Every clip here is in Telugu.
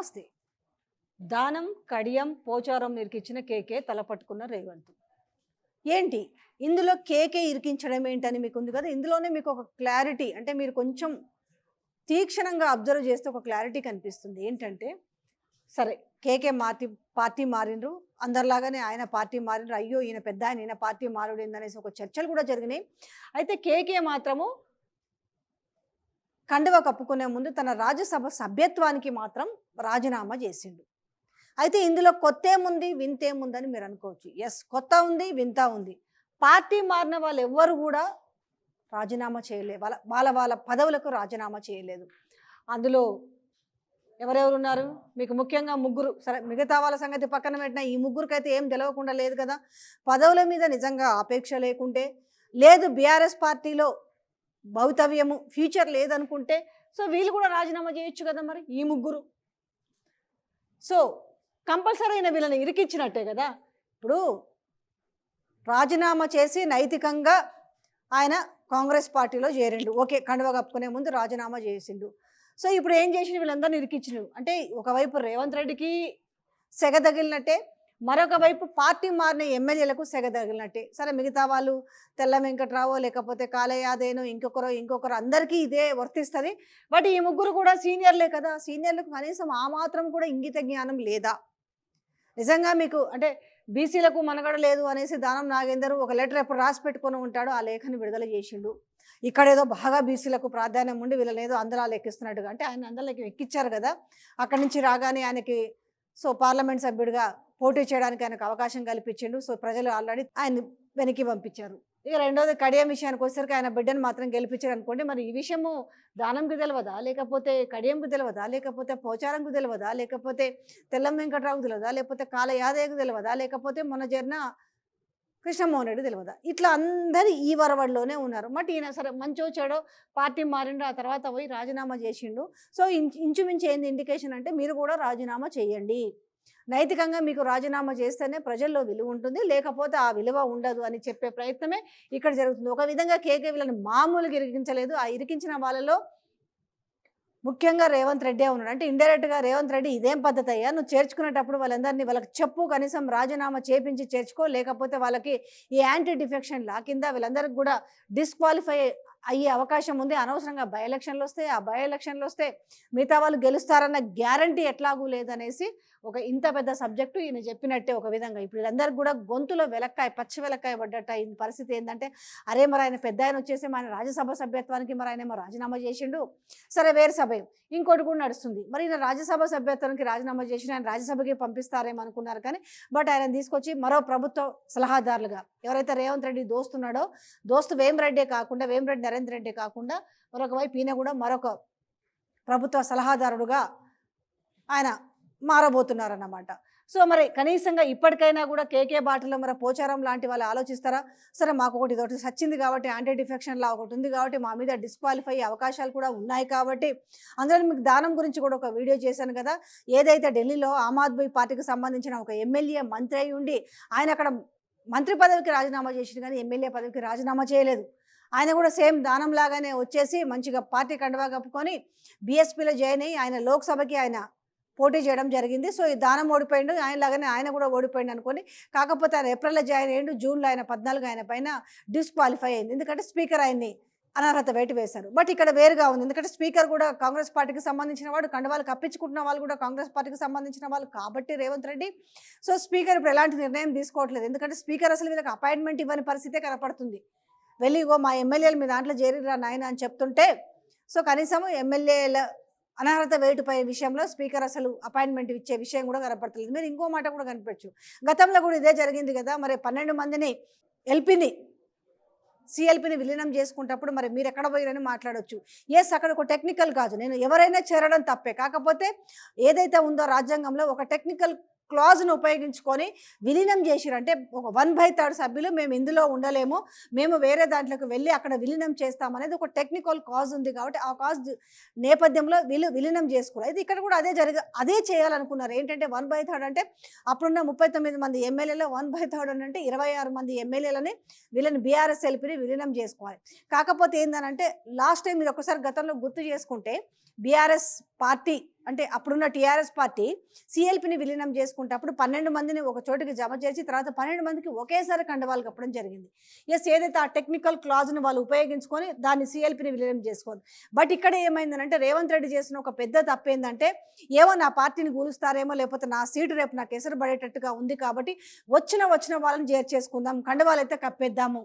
నమస్తే. దానం కడియం పోచారం ఇరికించిన కేకే తలపట్టుకున్న రేవంత్. ఏంటి? ఇందులో కేకే ఇరికించడం ఏంటని మీకు ఉంది కదా? ఇందులోనే మీకు ఒక క్లారిటీ అంటే మీరు కొంచెం తీక్షణంగా అబ్జర్వ్ చేస్తే ఒక క్లారిటీ కనిపిస్తుంది. ఏంటంటే సరే కేకే మార్తి పార్టీ మారిండ్రు. అందరిలాగానే ఆయన పార్టీ మారిండ్రు. అయ్యో ఈయన పెద్ద ఆయన ఈయన పార్టీ మారుడు ఏందనేసి ఒక చర్చలు కూడా జరిగినాయి. అయితే కేకే మాత్రము కండువ కప్పుకునే ముందు తన రాజ్యసభ సభ్యత్వానికి మాత్రం రాజీనామా చేసిండు. అయితే ఇందులో కొత్త ఏముంది వింత ఏముందని మీరు అనుకోవచ్చు. ఎస్ కొత్త ఉంది వింత ఉంది. పార్టీ మారిన వాళ్ళు ఎవ్వరు కూడా రాజీనామా చేయలేదు వాళ్ళ వాళ్ళ వాళ్ళ పదవులకు రాజీనామా చేయలేదు. అందులో ఎవరెవరు ఉన్నారు? మీకు ముఖ్యంగా ముగ్గురు సరే మిగతా వాళ్ళ సంగతి పక్కన పెట్టిన ఈ ముగ్గురికైతే ఏం తెలవకుండా లేదు కదా. పదవుల మీద నిజంగా ఆపేక్ష లేకుంటే లేదు బీఆర్ఎస్ పార్టీలో భవితవ్యము ఫ్యూచర్ లేదనుకుంటే సో వీళ్ళు కూడా రాజీనామా చేయొచ్చు కదా మరి ఈ ముగ్గురు. సో కంపల్సరీ అయిన వీళ్ళని ఇరికిచ్చినట్టే కదా. ఇప్పుడు రాజీనామా చేసి నైతికంగా ఆయన కాంగ్రెస్ పార్టీలో చేరిండు. ఓకే కండువ కప్పుకునే ముందు రాజీనామా చేసిండు. సో ఇప్పుడు ఏం చేసిన వీళ్ళందరినీ ఇరికించినారు అంటే ఒకవైపు రేవంత్ రెడ్డికి సెగ తగిలినట్టే మరొక వైపు పార్టీ మారిన ఎమ్మెల్యేలకు సెగ తగిలినట్టే. సరే మిగతా వాళ్ళు తెల్ల వెంకట్రావో లేకపోతే కాలయాదేనో ఇంకొకరో ఇంకొకరు అందరికీ ఇదే వర్తిస్తుంది. బట్ ఈ ముగ్గురు కూడా సీనియర్లే కదా సీనియర్లకు కనీసం ఆ మాత్రం కూడా ఇంగిత జ్ఞానం లేదా? నిజంగా మీకు అంటే బీసీలకు మనగడ లేదు అనేసి దానం నాగేందర్ ఒక లెటర్ ఎప్పుడు రాసి పెట్టుకొని ఉంటాడో ఆ లేఖను విడుదల చేసిండు. ఇక్కడ ఏదో బాగా బీసీలకు ప్రాధాన్యం ఉండి వీళ్ళని ఏదో అందరాలు ఎక్కిస్తున్నట్టుగా అంటే ఆయన అందరిలోకి ఎక్కిచ్చారు కదా అక్కడి నుంచి రాగానే ఆయనకి సో పార్లమెంట్ సభ్యుడిగా పోటీ చేయడానికి ఆయనకు అవకాశం కల్పించిండు. సో ప్రజలు ఆల్రెడీ ఆయన వెనక్కి పంపించారు. ఇక రెండోది కడియం విషయానికి వచ్చేసరికి ఆయన బిడ్డను మాత్రం గెలిపించారు అనుకోండి. మరి ఈ విషయము దానంకి తెలియదా లేకపోతే కడియంకు తెలియదా లేకపోతే పోచారంకు తెలియదా లేకపోతే తెల్లం వెంకట్రావుకు తెలియదా లేకపోతే కాల యాదయ్యకు తెలియదా లేకపోతే మొన్న జరిగిన కృష్ణమోహన్ రెడ్డి తెలియదా ఇట్లా అందరు ఈ వరవడిలోనే ఉన్నారు. బట్ ఈయన సరే మంచో చెడో పార్టీ మారిండు ఆ తర్వాత పోయి రాజీనామా చేసిండు. సో ఇంచు ఇంచుమించు ఏంది ఇండికేషన్ అంటే మీరు కూడా రాజీనామా చేయండి. నైతికంగా మీకు రాజీనామా చేస్తేనే ప్రజల్లో విలువ ఉంటుంది. లేకపోతే ఆ విలువ ఉండదు అని చెప్పే ప్రయత్నమే ఇక్కడ జరుగుతుంది. ఒక విధంగా కేకే వీళ్ళని మామూలుగా ఇరికించలేదు ఆ ఇరికించిన వాళ్ళలో ముఖ్యంగా రేవంత్ రెడ్డే ఉన్నాడు. అంటే ఇండైరెక్ట్గా రేవంత్ రెడ్డి ఇదేం పద్ధతి అయ్యా? నువ్వు చేర్చుకునేటప్పుడు వాళ్ళందరినీ వాళ్ళకి చెప్పు కనీసం రాజీనామా చేపించి చేర్చుకో. లేకపోతే వాళ్ళకి ఈ యాంటీ డిఫెక్షన్ లా కింద వీళ్ళందరికీ కూడా డిస్క్వాలిఫై అయ్యే అవకాశం ఉంది. అనవసరంగా బై ఎలక్షన్లు వస్తే ఆ బై ఎలక్షన్లు వస్తే మిగతా వాళ్ళు గెలుస్తారన్న గ్యారంటీ ఎట్లాగూ లేదనేసి ఒక ఇంత పెద్ద సబ్జెక్టు ఈయన చెప్పినట్టే ఒక విధంగా. ఇప్పుడు వీళ్ళందరికీ కూడా గొంతులో వెలక్కాయ పచ్చి వెలక్కాయ పడ్డట్ట ఈ పరిస్థితి ఏంటంటే అరే మరి ఆయన పెద్ద ఆయన వచ్చేసి మన రాజ్యసభ సభ్యత్వానికి మరి ఆయన ఏమో రాజీనామా చేసిండు. సరే వేరే సభ ఇంకోటి కూడా నడుస్తుంది. మరి ఈయన రాజ్యసభ సభ్యత్వానికి రాజీనామా చేసిన ఆయన రాజ్యసభకి పంపిస్తారేమో అనుకున్నారు కానీ బట్ ఆయన తీసుకొచ్చి మరో ప్రభుత్వ సలహాదారులుగా ఎవరైతే రేవంత్ రెడ్డి దోస్తున్నాడో దోస్తు వేమరెడ్డే కాకుండా వేమరెడ్డి నరేంద్ర రెడ్డి కాకుండా మరొక వైపు ఈయన కూడా మరొక ప్రభుత్వ సలహాదారుడుగా ఆయన మారబోతున్నారన్నమాట. సో మరి కనీసంగా ఇప్పటికైనా కూడా కేకే బాటలో మరి పోచారం లాంటి వాళ్ళు ఆలోచిస్తారా? సరే మాకు ఒకటి ఇదొకటి సచ్చింది కాబట్టి యాంటీ డిఫెక్షన్లా ఒకటి ఉంది కాబట్టి మా మీద డిస్క్వాలిఫై అయ్యే అవకాశాలు కూడా ఉన్నాయి కాబట్టి అందులో మీకు దానం గురించి కూడా ఒక వీడియో చేశాను కదా. ఏదైతే ఢిల్లీలో ఆమ్ ఆద్మీ పార్టీకి సంబంధించిన ఒక ఎమ్మెల్యే మంత్రి అయి ఉండి ఆయన అక్కడ మంత్రి పదవికి రాజీనామా చేసింది కానీ ఎమ్మెల్యే పదవికి రాజీనామా చేయలేదు. ఆయన కూడా సేమ్ దానం లాగానే వచ్చేసి మంచిగా పార్టీ కండవా కప్పుకొని బీఎస్పీలో జాయిన్ అయ్యి ఆయన లోక్సభకి ఆయన పోటీ చేయడం జరిగింది. సో ఈ దానం ఓడిపోయిండు. ఆయన లాగానే ఆయన కూడా ఓడిపోయిండు అనుకొని కాకపోతే ఆయన ఏప్రిల్లో జాయిన్ అయ్యిండు. జూన్లో ఆయన పద్నాలుగు ఆయన పైన డిస్క్వాలిఫై అయింది. ఎందుకంటే స్పీకర్ ఆయన్ని అనర్హత వేటు వేశారు. బట్ ఇక్కడ వేరుగా ఉంది. ఎందుకంటే స్పీకర్ కూడా కాంగ్రెస్ పార్టీకి సంబంధించిన వాడు కండవాళ్ళు కప్పించుకుంటున్న వాళ్ళు కూడా కాంగ్రెస్ పార్టీకి సంబంధించిన వాళ్ళు కాబట్టి రేవంత్ రెడ్డి. సో స్పీకర్ ఇప్పుడు ఎలాంటి నిర్ణయం తీసుకోవట్లేదు. ఎందుకంటే స్పీకర్ అసలు వీళ్ళకి అపాయింట్మెంట్ ఇవ్వని పరిస్థితే కనపడుతుంది. వెళ్ళి ఇగో మా ఎమ్మెల్యేలు మీ దాంట్లో చేరిరా నాయన అని చెప్తుంటే సో కనీసం ఎమ్మెల్యేల అనర్హత వేటుపై విషయంలో స్పీకర్ అసలు అపాయింట్మెంట్ ఇచ్చే విషయం కూడా కనపడతలేదు. మీరు ఇంకో మాట కూడా కనిపించు గతంలో కూడా ఇదే జరిగింది కదా మరి పన్నెండు మందిని ఎల్పిని సిఎల్పిని విలీనం చేసుకుంటప్పుడు మరి మీరు ఎక్కడ పోయారని మాట్లాడవచ్చు ఎస్ అక్కడ ఒక టెక్నికల్ కాదు. నేను ఎవరైనా చేరడం తప్పే. కాకపోతే ఏదైతే ఉందో రాజ్యాంగంలో ఒక టెక్నికల్ క్లాజ్ను ఉపయోగించుకొని విలీనం చేసిరు అంటే ఒక వన్ బై థర్డ్ సభ్యులు మేము ఇందులో ఉండలేము. మేము వేరే దాంట్లోకి వెళ్ళి అక్కడ విలీనం చేస్తామనేది ఒక టెక్నికల్ కాజ్ ఉంది కాబట్టి ఆ కాజ్ నేపథ్యంలో వీళ్ళు విలీనం చేసుకోరు అయితే ఇక్కడ కూడా అదే జరిగ అదే చేయాలనుకున్నారు. ఏంటంటే వన్ బై థర్డ్ అంటే అప్పుడున్న ముప్పై తొమ్మిది మంది ఎమ్మెల్యేలో వన్ బై థర్డ్ అని అంటే ఇరవై ఆరు మంది ఎమ్మెల్యేలని వీళ్ళని బీఆర్ఎస్ ఎల్పిని విలీనం చేసుకోవాలి. కాకపోతే ఏంటంటే లాస్ట్ టైం మీరు ఒకసారి గతంలో గుర్తు చేసుకుంటే బీఆర్ఎస్ పార్టీ అంటే అప్పుడున్న టీఆర్ఎస్ పార్టీ సిఎల్పిని విలీనం చేసుకుంటప్పుడు పన్నెండు మందిని ఒక చోటుకి జమ చేసి తర్వాత పన్నెండు మందికి ఒకేసారి కండవాలు కప్పడం జరిగింది. ఎస్ ఏదైతే ఆ టెక్నికల్ క్లాజ్ను వాళ్ళు ఉపయోగించుకొని దాన్ని సిఎల్పిని విలీనం చేసుకోవాలి. బట్ ఇక్కడ ఏమైందంటే రేవంత్ రెడ్డి చేసిన ఒక పెద్ద తప్పు ఏంటంటే ఏమో నా పార్టీని కూలుస్తారేమో లేకపోతే నా సీటు రేపు నాకు ఎసరు పడేటట్టుగా ఉంది కాబట్టి వచ్చిన వచ్చిన వాళ్ళని చేర్చేసుకుందాం కండవాలు అయితే కప్పేద్దాము.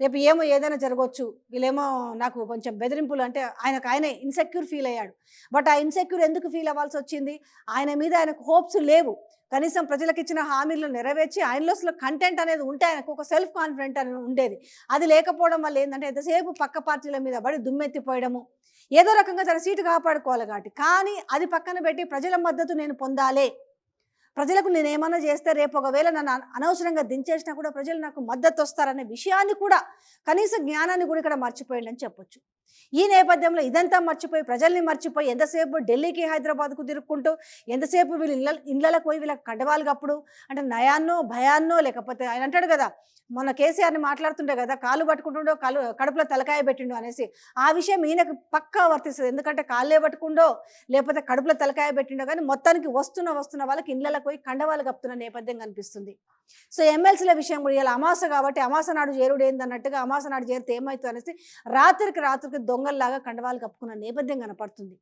రేపు ఏమో ఏదైనా జరగవచ్చు వీళ్ళేమో నాకు కొంచెం బెదిరింపులు అంటే ఆయనకు ఆయనే ఇన్సెక్యూర్ ఫీల్ అయ్యాడు. బట్ ఆ ఇన్సెక్యూర్ ఎందుకు ఫీల్ అవ్వాల్సి వచ్చింది? ఆయన మీద ఆయనకు హోప్స్ లేవు. కనీసం ప్రజలకు ఇచ్చిన హామీలను నెరవేర్చి ఆయనలో అసలు కంటెంట్ అనేది ఉంటే ఆయనకు ఒక సెల్ఫ్ కాన్ఫిడెంట్ అనేది ఉండేది. అది లేకపోవడం వల్ల ఏంటంటే ఎంతసేపు పక్క పార్టీల మీద పడి దుమ్మెత్తిపోయడము ఏదో రకంగా తన సీటు కాపాడుకోవాలి కాబట్టి. కానీ అది పక్కన పెట్టి ప్రజల మద్దతు నేను పొందాలి. ప్రజలకు నేను ఏమన్నా చేస్తే రేపు ఒకవేళ నన్ను అనవసరంగా దించేసినా కూడా ప్రజలు నాకు మద్దతు వస్తారనే విషయాన్ని కూడా కనీస జ్ఞానాన్ని కూడా ఇక్కడ మర్చిపోయిందని చెప్పొచ్చు. ఈ నేపథ్యంలో ఇదంతా మర్చిపోయి ప్రజల్ని మర్చిపోయి ఎంతసేపు ఢిల్లీకి హైదరాబాద్కు తిరుక్కుంటూ ఎంతసేపు వీళ్ళు ఇళ్ళ ఇళ్ళలకు పోయి వీళ్ళకి కండవాలు కప్పుడు అంటే నయాన్నో భయాన్నో లేకపోతే ఆయన అంటాడు కదా మొన్న కేసీఆర్ని మాట్లాడుతుండే కదా కాలు పట్టుకుంటుండో కాలు కడుపులో తలకాయ పెట్టిండో అనేసి ఆ విషయం ఈయనకు పక్కా వర్తిస్తుంది. ఎందుకంటే కాళ్ళే పట్టుకుండో లేకపోతే కడుపులో తలకాయ పెట్టిండో కానీ మొత్తానికి వస్తున్న వస్తున్న వాళ్ళకి ఇళ్ళకి పోయి కండవాలు కప్పుతున్న నేపథ్యం కనిపిస్తుంది. సో ఎమ్మెల్సీల విషయం కూడా ఇలా అమాస కాబట్టి అమాస నాడు చేరుడు ఏందన్నట్టుగా అమాస నాడు చేరితే ఏమవుతుంది అనేసి రాత్రికి రాత్రికి దొంగల్లాగా కండవాలు కప్పుకున్న నేపథ్యం కనపడుతుంది.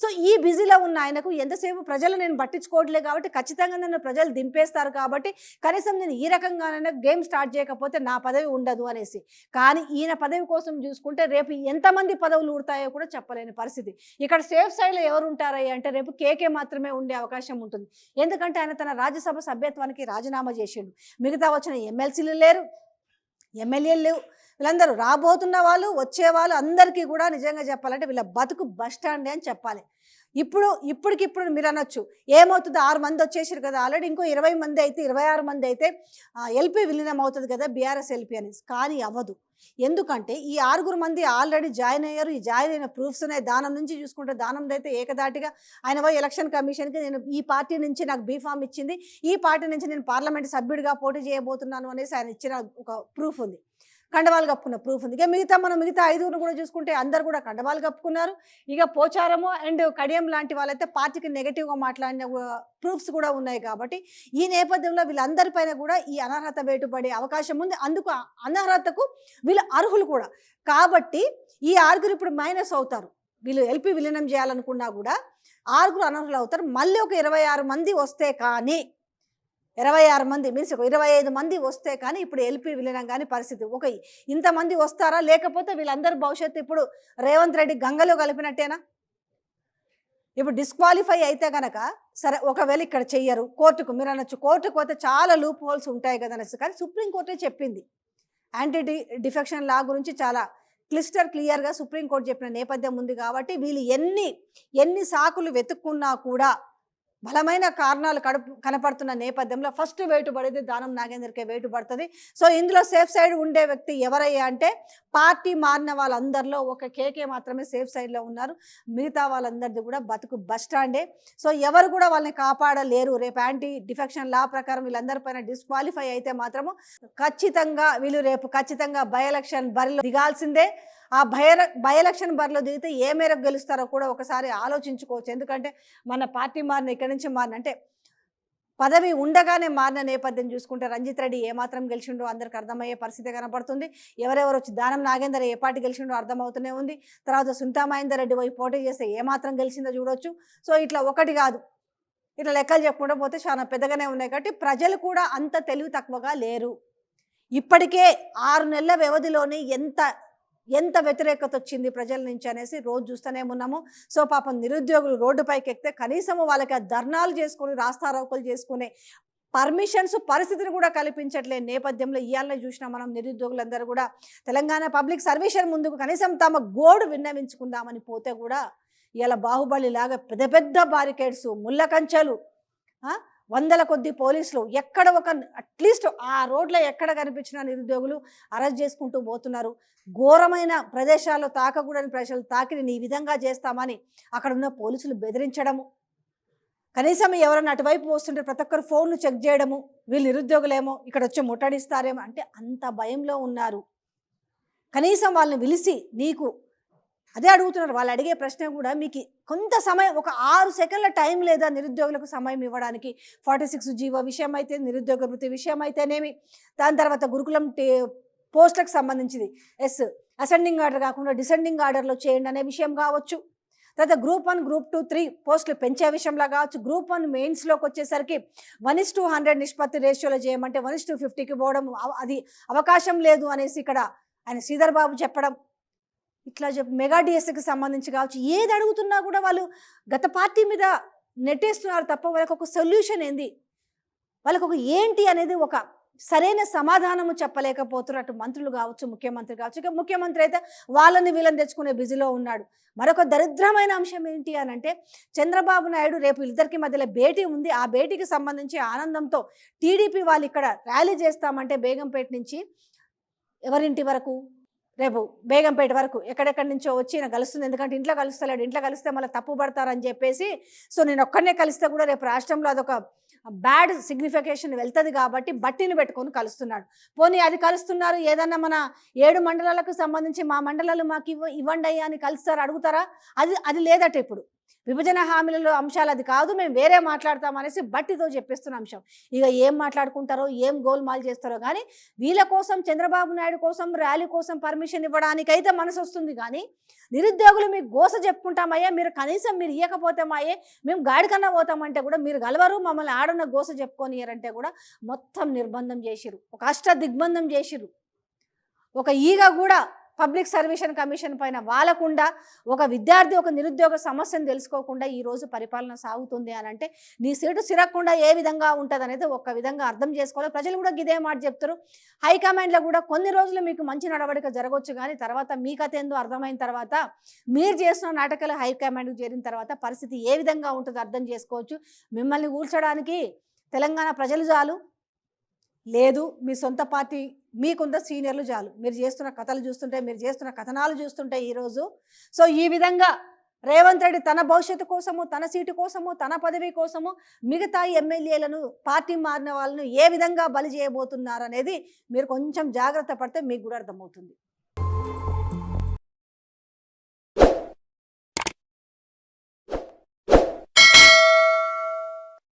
సో ఈ బిజీలో ఉన్న ఆయనకు ఎంతసేపు ప్రజలు నేను పట్టించుకోవట్లేదు కాబట్టి ఖచ్చితంగా నన్ను ప్రజలు దింపేస్తారు కాబట్టి కనీసం నేను ఈ రకంగానైనా గేమ్ స్టార్ట్ చేయకపోతే నా పదవి ఉండదు అనేసి. కానీ ఈయన పదవి కోసం చూసుకుంటే రేపు ఎంతమంది పదవులు ఊడతాయో కూడా చెప్పలేని పరిస్థితి. ఇక్కడ సేఫ్ సైడ్లో ఎవరు ఉంటారయ్య అంటే రేపు కేకే మాత్రమే ఉండే అవకాశం ఉంటుంది. ఎందుకంటే ఆయన తన రాజ్యసభ సభ్యత్వానికి రాజీనామా చేసిండు. మిగతా వచ్చిన ఎమ్మెల్సీలు లేరు ఎమ్మెల్యేలు లేవు. వీళ్ళందరూ రాబోతున్న వాళ్ళు వచ్చే వాళ్ళు అందరికీ కూడా నిజంగా చెప్పాలంటే వీళ్ళ బతుకు బస్ స్టాండే అని చెప్పాలి. ఇప్పుడు ఇప్పటికిప్పుడు మీరు అనొచ్చు ఏమవుతుంది? ఆరు మంది వచ్చేసారు కదా ఆల్రెడీ ఇంకో ఇరవై మంది అయితే ఇరవై ఆరు మంది అయితే ఎల్పీ విలీనం అవుతుంది కదా బీఆర్ఎస్ ఎల్పి అని కానీ అవ్వదు. ఎందుకంటే ఈ ఆరుగురు మంది ఆల్రెడీ జాయిన్ అయ్యారు. ఈ జాయిన్ అయిన ప్రూఫ్స్ ఉన్నాయి. దానం నుంచి చూసుకుంటే దానం అయితే ఏకదాటిగా ఆయన పోయి ఎలక్షన్ కమిషన్కి నేను ఈ పార్టీ నుంచి నాకు బీఫామ్ ఇచ్చింది. ఈ పార్టీ నుంచి నేను పార్లమెంట్ సభ్యుడిగా పోటీ చేయబోతున్నాను అనేసి ఆయన ఇచ్చిన ఒక ప్రూఫ్ ఉంది. కండవాలు కప్పుకున్న ప్రూఫ్ ఉంది. ఇక మిగతా మనం మిగతా ఐదుగురు కూడా చూసుకుంటే అందరు కూడా కండవాలు కప్పుకున్నారు. ఇక పోచారము అండ్ కడియం లాంటి వాళ్ళైతే పార్టీకి నెగిటివ్గా మాట్లాడిన ప్రూఫ్స్ కూడా ఉన్నాయి కాబట్టి ఈ నేపథ్యంలో వీళ్ళందరిపైన కూడా ఈ అనర్హత వేటుపడే అవకాశం ఉంది. అందుకు అనర్హతకు వీళ్ళు అర్హులు కూడా. కాబట్టి ఈ ఆరుగురు ఇప్పుడు మైనస్ అవుతారు. వీళ్ళు ఎల్పి విలీనం చేయాలనుకున్నా కూడా ఆరుగురు అనర్హులు అవుతారు. మళ్ళీ ఒక ఇరవై ఆరు మంది వస్తే కానీ ఇరవై ఆరు మంది మీన్స్ ఒక ఇరవై ఐదు మంది వస్తే కానీ ఇప్పుడు ఎల్పి విలీనం కానీ పరిస్థితి ఒక ఇంతమంది వస్తారా? లేకపోతే వీళ్ళందరూ భవిష్యత్తు ఇప్పుడు రేవంత్ రెడ్డి గంగలో కలిపినట్టేనా? ఇప్పుడు డిస్క్వాలిఫై అయితే కనుక సరే ఒకవేళ ఇక్కడ చెయ్యరు కోర్టుకు మీరు అనొచ్చు కోర్టుకు పోతే చాలా లూప్ హోల్స్ ఉంటాయి కదా అనేసి కానీ సుప్రీంకోర్టే చెప్పింది. యాంటీ డిఫెక్షన్ లా గురించి చాలా క్లిస్టర్ క్లియర్గా సుప్రీంకోర్టు చెప్పిన నేపథ్యం ఉంది కాబట్టి వీళ్ళు ఎన్ని ఎన్ని సాకులు వెతుక్కున్నా కూడా బలమైన కారణాలు కడుపు కనపడుతున్న నేపథ్యంలో ఫస్ట్ వేటు పడేది దానం నాగేందర్కే వేటు పడుతుంది సో ఇందులో సేఫ్ సైడ్ ఉండే వ్యక్తి ఎవరయ్యా అంటే పార్టీ మారిన వాళ్ళందరిలో ఒక కేకే మాత్రమే సేఫ్ సైడ్లో ఉన్నారు. మిగతా వాళ్ళందరిది కూడా బతుకు బస్ స్టాండే. సో ఎవరు కూడా వాళ్ళని కాపాడలేరు. రేపు యాంటీ డిఫెక్షన్ లా ప్రకారం వీళ్ళందరిపైన డిస్క్వాలిఫై అయితే మాత్రము ఖచ్చితంగా వీళ్ళు రేపు ఖచ్చితంగా బై ఎలక్షన్ బరిలో దిగాల్సిందే. ఆ భయ బై ఎలక్షన్ బరిలో దిగితే ఏ మేరకు గెలుస్తారో కూడా ఒకసారి ఆలోచించుకోవచ్చు. ఎందుకంటే మన పార్టీ మారిన ఇక్కడి నుంచి మారిన అంటే పదవి ఉండగానే మారిన నేపథ్యం చూసుకుంటే రంజిత్ రెడ్డి ఏమాత్రం గెలిచిండో అందరికి అర్థమయ్యే పరిస్థితి కనపడుతుంది ఎవరెవరు వచ్చి దానం నాగేందర్ ఏ పార్టీ గెలిచిండో అర్థమవుతూనే ఉంది. తర్వాత సునీతా మహేందర్ రెడ్డి పోయి పోటీ చేస్తే ఏమాత్రం గెలిచిందో చూడొచ్చు. సో ఇట్లా ఒకటి కాదు. ఇట్లా లెక్కలు చెప్పుకుంటూ పోతే చాలా పెద్దగానే ఉన్నాయి కాబట్టి ప్రజలు కూడా అంత తెలివి తక్కువగా లేరు. ఇప్పటికే ఆరు నెలల వ్యవధిలోనే ఎంత ఎంత వ్యతిరేకత వచ్చింది ప్రజల నుంచి అనేసి రోజు చూస్తూనే ఉన్నాము. సో పాపం నిరుద్యోగులు రోడ్డుపైకి ఎక్కితే కనీసం వాళ్ళకి ధర్నాలు చేసుకొని రాస్తారోకలు చేసుకునే పర్మిషన్స్ పరిస్థితిని కూడా కల్పించట్లే నేపథ్యంలో ఇవాళ చూసిన మనం నిరుద్యోగులందరూ కూడా. తెలంగాణ పబ్లిక్ సర్వీషన్ ముందుకు కనీసం తమ గోడు విన్నవించుకుందామని పోతే కూడా ఇలా బాహుబలి లాగా పెద్ద పెద్ద బారికేడ్స్ ముళ్ళ కంచెలు వందల కొద్ది పోలీసులు ఎక్కడ ఒక అట్లీస్ట్ ఆ రోడ్లో ఎక్కడ కనిపించిన నిరుద్యోగులు అరెస్ట్ చేసుకుంటూ పోతున్నారు. ఘోరమైన ప్రదేశాల్లో తాకకూడని ప్రజలు తాకి నేను ఈ విధంగా చేస్తామని అక్కడ ఉన్న పోలీసులు బెదిరించడము. కనీసం ఎవరైనా అటువైపు వస్తుంటే ప్రతి ఒక్కరు ఫోన్లు చెక్ చేయడము. వీళ్ళు నిరుద్యోగులేమో ఇక్కడ వచ్చి ముట్టడిస్తారేమో అంటే అంత భయంలో ఉన్నారు. కనీసం వాళ్ళని పిలిచి నీకు అదే అడుగుతున్నారు. వాళ్ళు అడిగే ప్రశ్న కూడా మీకు కొంత సమయం ఒక ఆరు సెకండ్ల టైం లేదా నిరుద్యోగులకు సమయం ఇవ్వడానికి ఫార్టీ సిక్స్ జీవో విషయం అయితే నిరుద్యోగ వృత్తి విషయం అయితేనేమి దాని తర్వాత గురుకులం టే- పోస్టులకు సంబంధించింది. ఎస్ అసెండింగ్ ఆర్డర్ కాకుండా డిసెండింగ్ ఆర్డర్లో చేయండి అనే విషయం కావచ్చు. తర్వాత group one group two three పోస్టులు పెంచే విషయంలో కావచ్చు. గ్రూప్ వన్ మెయిన్స్లోకి వచ్చేసరికి వన్ ఇస్ టూ హండ్రెడ్ నిష్పత్తి రేషియోలో చేయమంటే వన్ ఇస్ టూ ఫిఫ్టీకి పోవడం అది అవకాశం లేదు అనేసి ఇక్కడ ఆయన శ్రీధర్ బాబు చెప్పడం. ఇట్లా చెప్పి మెగా డిఎస్సికి సంబంధించి కావచ్చు ఏది అడుగుతున్నా కూడా వాళ్ళు గత పార్టీ మీద నెట్టేస్తున్నారు తప్ప వాళ్ళకి ఒక సొల్యూషన్ ఏంది? వాళ్ళకు ఒక ఏంటి అనేది ఒక సరైన సమాధానము చెప్పలేకపోతున్నారు అటు మంత్రులు కావచ్చు ముఖ్యమంత్రి కావచ్చు. ఇక ముఖ్యమంత్రి అయితే వాళ్ళని వీళ్ళని తెచ్చుకునే బిజీలో ఉన్నాడు. మరొక దరిద్రమైన అంశం ఏంటి అని అంటే చంద్రబాబు నాయుడు రేపు ఇద్దరికి మధ్యలో భేటీ ఉంది. ఆ భేటీకి సంబంధించి ఆనందంతో టీడీపీ వాళ్ళు ఇక్కడ ర్యాలీ చేస్తామంటే బేగంపేట నుంచి ఎవరింటి వరకు? రేపు బేగంపేట వరకు ఎక్కడెక్కడి నుంచో వచ్చి నాకు కలుస్తుంది. ఎందుకంటే ఇంట్లో కలుస్తలేడు. ఇంట్లో కలిస్తే మళ్ళీ తప్పు పడతారని చెప్పేసి సో నేను ఒక్కడనే కలిస్తే కూడా రేపు రాష్ట్రంలో అదొక బ్యాడ్ సిగ్నిఫికేషన్ వెళ్తుంది కాబట్టి బట్టిని పెట్టుకొని కలుస్తున్నాడు. పోనీ అది కలుస్తున్నారు. ఏదన్నా మన ఏడు మండలాలకు సంబంధించి మా మండలాలు మాకు ఇవ్వ ఇవ్వండి అయ్యా అని కలుస్తారు అడుగుతారా? అది అది లేదట ఇప్పుడు. విభజన హామీలలో అంశాలు అది కాదు మేము వేరే మాట్లాడతాం అనేసి బట్టితో చెప్పేస్తున్న అంశం. ఇక ఏం మాట్లాడుకుంటారో ఏం గోల్మాల్ చేస్తారో కానీ వీళ్ళ కోసం చంద్రబాబు నాయుడు కోసం ర్యాలీ కోసం పర్మిషన్ ఇవ్వడానికైతే మనసు వస్తుంది కానీ నిరుద్యోగులు మీకు గోస చెప్పుకుంటామయ్యా మీరు కనీసం మీరు ఇవ్వకపోతే మాయే మేము గాడికన్నా పోతామంటే కూడా మీరు గలవరు మమ్మల్ని ఆడన్న గోస చెప్పుకొనియరంటే కూడా మొత్తం నిర్బంధం చేసిరు ఒక అష్ట దిగ్బంధం చేసిరు ఒక ఈగ కూడా పబ్లిక్ సర్వీషన్ కమిషన్ పైన వాలకుండా ఒక విద్యార్థి ఒక నిరుద్యోగ సమస్యను తెలుసుకోకుండా ఈ రోజు పరిపాలన సాగుతుంది అని అంటే నీ సీటు సిరక్కుండా ఏ విధంగా ఉంటుంది అనేది ఒక విధంగా అర్థం చేసుకోవాలి. ప్రజలు కూడా ఇదే మాట చెప్తారు. హైకమాండ్లో కూడా కొన్ని రోజులు మీకు మంచి నడవడిక జరగవచ్చు కానీ తర్వాత మీ కథ ఏందో అర్థమైన తర్వాత మీరు చేసిన నాటకాలు హైకమాండ్కి చేరిన తర్వాత పరిస్థితి ఏ విధంగా ఉంటుందో అర్థం చేసుకోవచ్చు. మిమ్మల్ని కూల్చడానికి తెలంగాణ ప్రజలు చాలు. లేదు మీ సొంత పార్టీ మీకుంద సీనియర్లు చాలు. మీరు చేస్తున్న కథలు చూస్తుంటే మీరు చేస్తున్న కథనాలు చూస్తుంటే ఈరోజు సో ఈ విధంగా రేవంత్ రెడ్డి తన భవిష్యత్తు కోసము తన సీటు కోసము తన పదవి కోసము మిగతా ఎమ్మెల్యేలను పార్టీ మారిన వాళ్ళను ఏ విధంగా బలి చేయబోతున్నారు అనేది మీరు కొంచెం జాగ్రత్త పడితే మీకు కూడా అర్థమవుతుంది.